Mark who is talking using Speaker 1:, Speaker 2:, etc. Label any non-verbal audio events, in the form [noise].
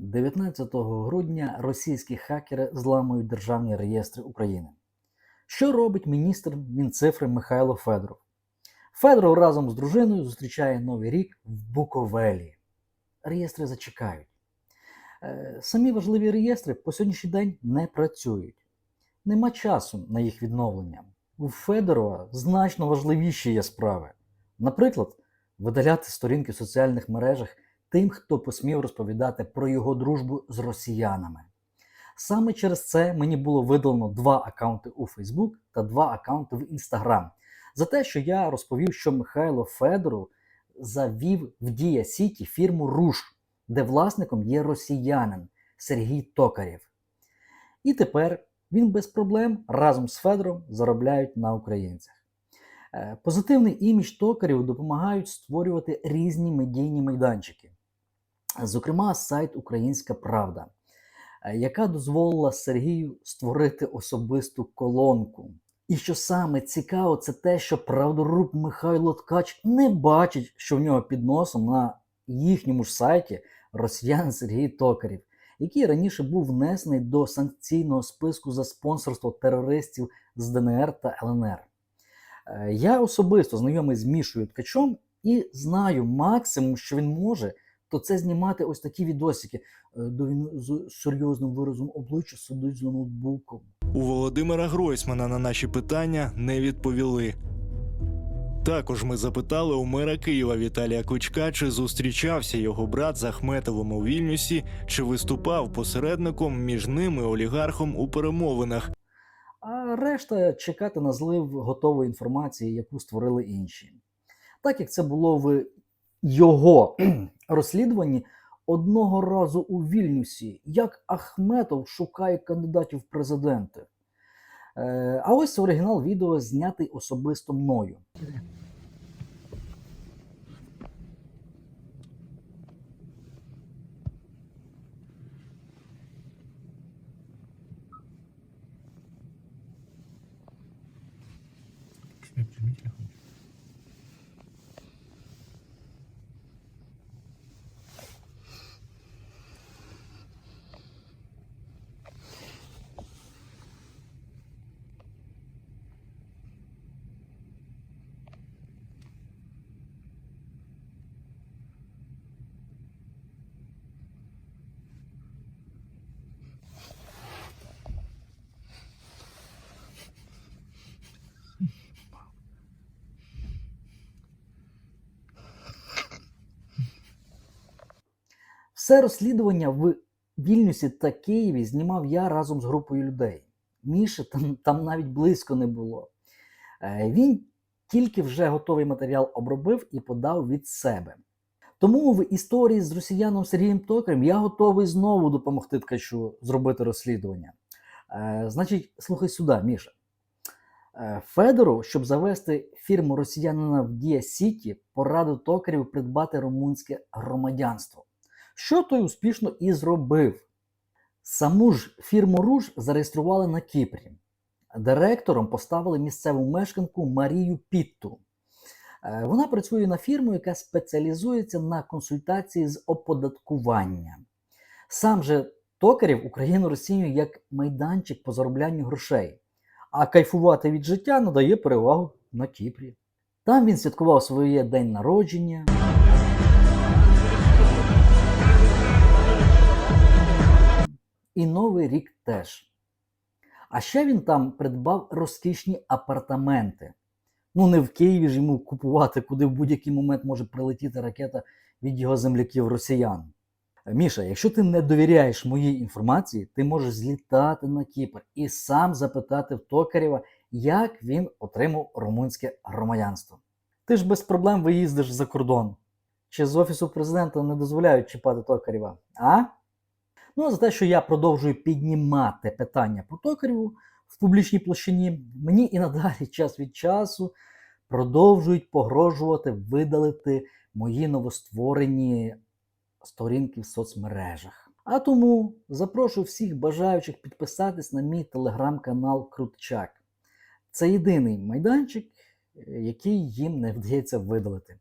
Speaker 1: 19 грудня російські хакери зламують державні реєстри України. Що робить міністр Мінцифри Михайло Федоров? Федоров разом з дружиною зустрічає Новий рік в Буковелі. Реєстри зачекають. Е, Самі важливі реєстри по сьогоднішній день не працюють. Нема часу на їх відновлення. У Федорова значно важливіші є справи. Наприклад, видаляти сторінки в соціальних мережах тим, хто посмів розповідати про його дружбу з росіянами. Саме через це мені було видалено два акаунти у Facebook та два акаунти в Instagram за те, що я розповів, що Михайло Федоров завів в Дія Сіті фірму Руш, де власником є росіянин Сергій Токарєв. І тепер він без проблем разом з Федором заробляють на українцях. Е, Позитивний імідж токарів допомагають створювати різні медійні майданчики. Зокрема, сайт Українська Правда, е, яка дозволила Сергію створити особисту колонку. І що саме цікаво, це те, що правдоруб Михайло Ткач не бачить, що в нього під носом на їхньому ж сайті росіян Сергій Токарів, який раніше був внесений до санкційного списку за спонсорство терористів з ДНР та ЛНР. Е, Я особисто знайомий з Мішою Ткачом і знаю максимум, що він може, то це знімати ось такі відосики, е, де він з серйозним виразом обличчя сидить за ноутбуком.
Speaker 2: У Володимира Гройсмана на наші питання не відповіли. Також ми запитали у мера Києва Віталія Кличка, чи зустрічався його брат з Ахметовим у Вільнюсі, чи виступав посередником між ним і олігархом у перемовинах.
Speaker 1: а решта чекати на злив готової інформації, яку створили інші. Так як це було в його [clears throat] розслідуванні одного разу у Вільнюсі, як Ахметов шукає кандидатів в президенти. Е, А ось оригінал відео знятий особисто мною. Все розслідування в Вільнюсі та Києві знімав я разом з групою людей. Міші там, там навіть близько не було. Е, Він тільки вже готовий матеріал обробив і подав від себе. Тому в історії з росіяном Сергієм Токарем я готовий знову допомогти ткачу зробити розслідування. Е, Значить, слухай сюди, Міша. Е, Федору, щоб завести фірму росіянина в Дія Сіті, порадив токарів придбати румунське громадянство що той успішно і зробив. Саму ж фірму Руж зареєстрували на Кіпрі. Директором поставили місцеву мешканку Марію Пітту. Е, Вона працює на фірму, яка спеціалізується на консультації з оподаткування. Сам же токарів Україну розцінює як майданчик по зароблянню грошей, а кайфувати від життя надає перевагу на Кіпрі. Там він святкував своє день народження. І Новий рік теж. А ще він там придбав розкішні апартаменти. Ну, не в Києві ж йому купувати, куди в будь-який момент може прилетіти ракета від його земляків росіян. Міша, якщо ти не довіряєш моїй інформації, ти можеш злітати на Кіпр і сам запитати в Токарєва, як він отримав румунське громадянство. Ти ж без проблем виїздиш за кордон. Чи з Офісу президента не дозволяють чіпати Токарєва? А? Ну, а за те, що я продовжую піднімати питання по токареву в публічній площині, мені і надалі час від часу продовжують погрожувати видалити мої новостворені сторінки в соцмережах. А тому запрошую всіх бажаючих підписатись на мій телеграм-канал Крутчак. Це єдиний майданчик, е, який їм не вдається видалити.